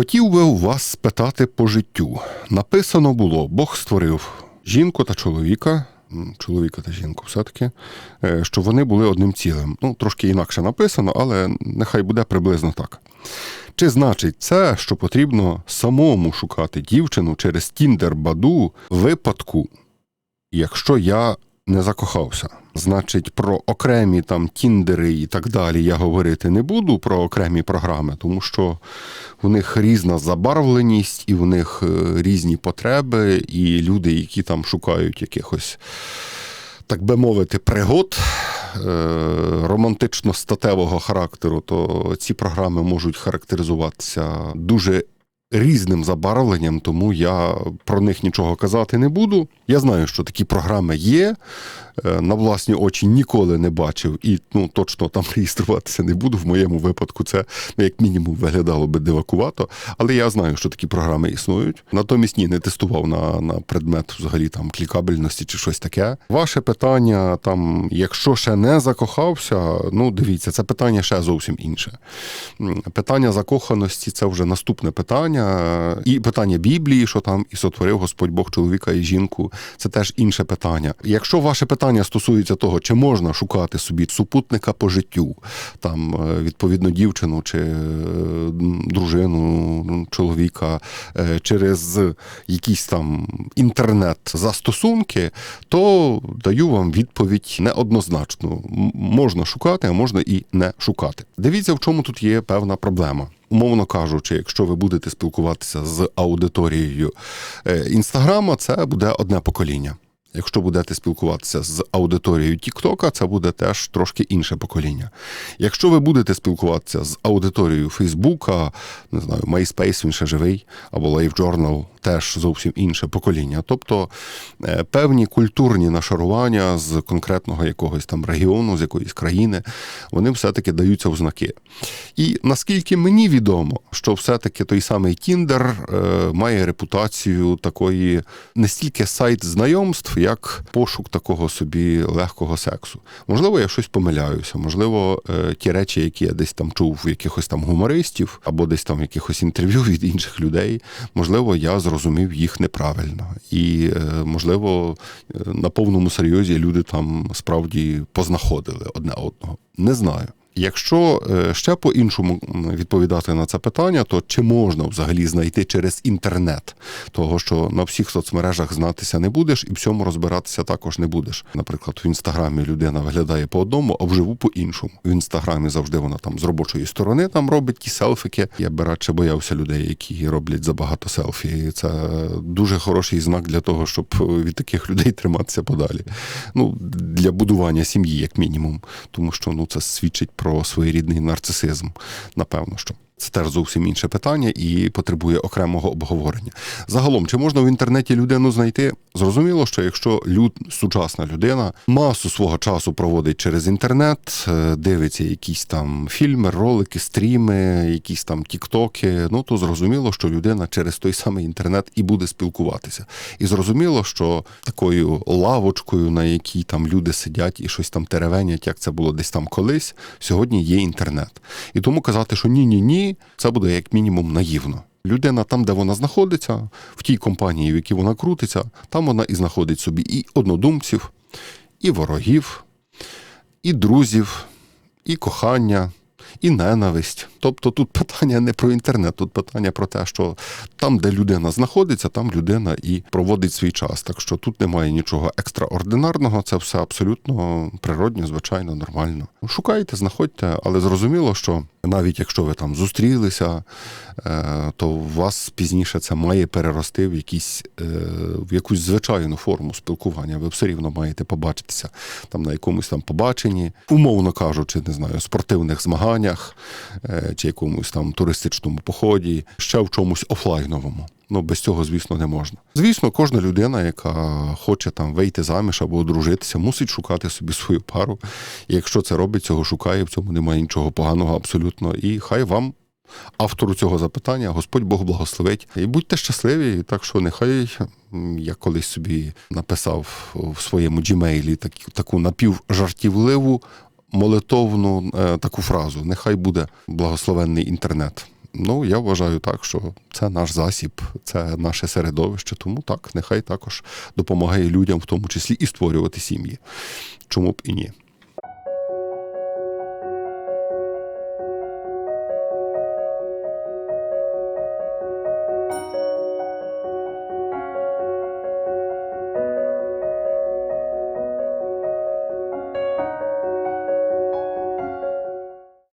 Хотів би вас спитати по життю. Написано було: Бог створив жінку та чоловіка, чоловіка та жінку, все-таки, е, щоб вони були одним цілим. Ну, трошки інакше написано, але нехай буде приблизно так. Чи значить це, що потрібно самому шукати дівчину через Тіндер Баду випадку, якщо я не закохався? Значить, про окремі там тіндери і так далі я говорити не буду про окремі програми, тому що в них різна забарвленість, і в них е, різні потреби, і люди, які там шукають якихось, так би мовити, пригод е, романтично-статевого характеру, то ці програми можуть характеризуватися дуже різним забарвленням, тому я про них нічого казати не буду. Я знаю, що такі програми є. е, На власні очі ніколи не бачив і ну точно там реєструватися не буду. В моєму випадку це ну, як мінімум виглядало би дивакувато. Але я знаю, що такі програми існують. Натомість ні, не тестував на, на предмет взагалі там клікабельності чи щось таке. Ваше питання там, якщо ще не закохався, ну дивіться, це питання ще зовсім інше. Питання закоханості це вже наступне питання. І питання Біблії, що там і сотворив Господь Бог чоловіка і жінку, це теж інше питання. Якщо ваше питання стосується того, чи можна шукати собі супутника по життю, там е, відповідно дівчину чи е, дружину, чоловіка е, через якісь там інтернет-застосунки, то даю вам відповідь неоднозначну. М- Можна шукати, а можна і не шукати. Дивіться, в чому тут є певна проблема. Умовно кажучи, якщо ви будете спілкуватися з аудиторією е, інстаграма, це буде одне покоління. Якщо будете спілкуватися з аудиторією Тіктока, це буде теж трошки інше покоління. Якщо ви будете спілкуватися з аудиторією Фейсбука, не знаю, MySpace, він ще живий, або LiveJournal, теж зовсім інше покоління. Тобто е, певні культурні нашарування з конкретного якогось там регіону, з якоїсь країни, вони все-таки даються в знаки. І наскільки мені відомо, що все-таки той самий Тіндер е, має репутацію такої не стільки сайт знайомств, як пошук такого собі легкого сексу. Можливо, я щось помиляюся, можливо, е, ті речі, які я десь там чув в якихось там гумористів, або десь там в якихось інтерв'ю від інших людей, можливо, я зрозумів їх неправильно. І, е, можливо, е, на повному серйозі люди там справді познаходили одне одного. Не знаю. Якщо е, ще по-іншому відповідати на це питання, то чи можна взагалі знайти через інтернет того, що на всіх соцмережах знатися не будеш і в цьому розбиратися також не будеш. Наприклад, в інстаграмі людина виглядає по одному, а вживу по іншому. В інстаграмі завжди вона там з робочої сторони там робить ті селфіки. Я би радше боявся людей, які роблять забагато селфі. І Це дуже хороший знак для того, щоб від таких людей триматися подалі. Ну для будування сім'ї, як мінімум, тому що ну це свідчить про своєрідний нарцисизм. Напевно, що. Теж зовсім інше питання і потребує окремого обговорення. Загалом, чи можна в інтернеті людину знайти? Зрозуміло, що якщо люд, сучасна людина масу свого часу проводить через інтернет, е, дивиться якісь там фільми, ролики, стріми, якісь там тіктоки, ну то зрозуміло, що людина через той самий інтернет і буде спілкуватися. І зрозуміло, що такою лавочкою, на якій там люди сидять і щось там теревенять, як це було десь там колись, сьогодні є інтернет. І тому казати, що ні, ні, ні, це буде як мінімум наївно. Людина там, де вона знаходиться, в тій компанії, в якій вона крутиться, там вона і знаходить собі і однодумців, і ворогів, і друзів, і кохання, і ненависть. Тобто тут питання не про інтернет, тут питання про те, що там, де людина знаходиться, там людина і проводить свій час. Так що тут немає нічого екстраординарного, це все абсолютно природньо, звичайно, нормально. Шукайте, знаходьте, але зрозуміло, що навіть якщо ви там зустрілися, е, то у вас пізніше це має перерости в якісь е, в якусь звичайну форму спілкування. Ви все рівно маєте побачитися там на якомусь там побаченні, умовно кажучи, не знаю, спортивних змаганнях е, чи якомусь там туристичному поході, ще в чомусь офлайновому. Ну, без цього, звісно, не можна. Звісно, кожна людина, яка хоче там вийти заміж або одружитися, мусить шукати собі свою пару. І якщо це робить, цього шукає, в цьому немає нічого поганого абсолютно. І хай вам, автору цього запитання, Господь Бог благословить. І будьте щасливі, так що нехай я колись собі написав в своєму так, таку напівжартівливу молитовну е, таку фразу: нехай буде благословенний інтернет Ну, я вважаю так, що це наш засіб, це наше середовище, тому так, нехай також допомагає людям, в тому числі і створювати сім'ї. Чому б і ні?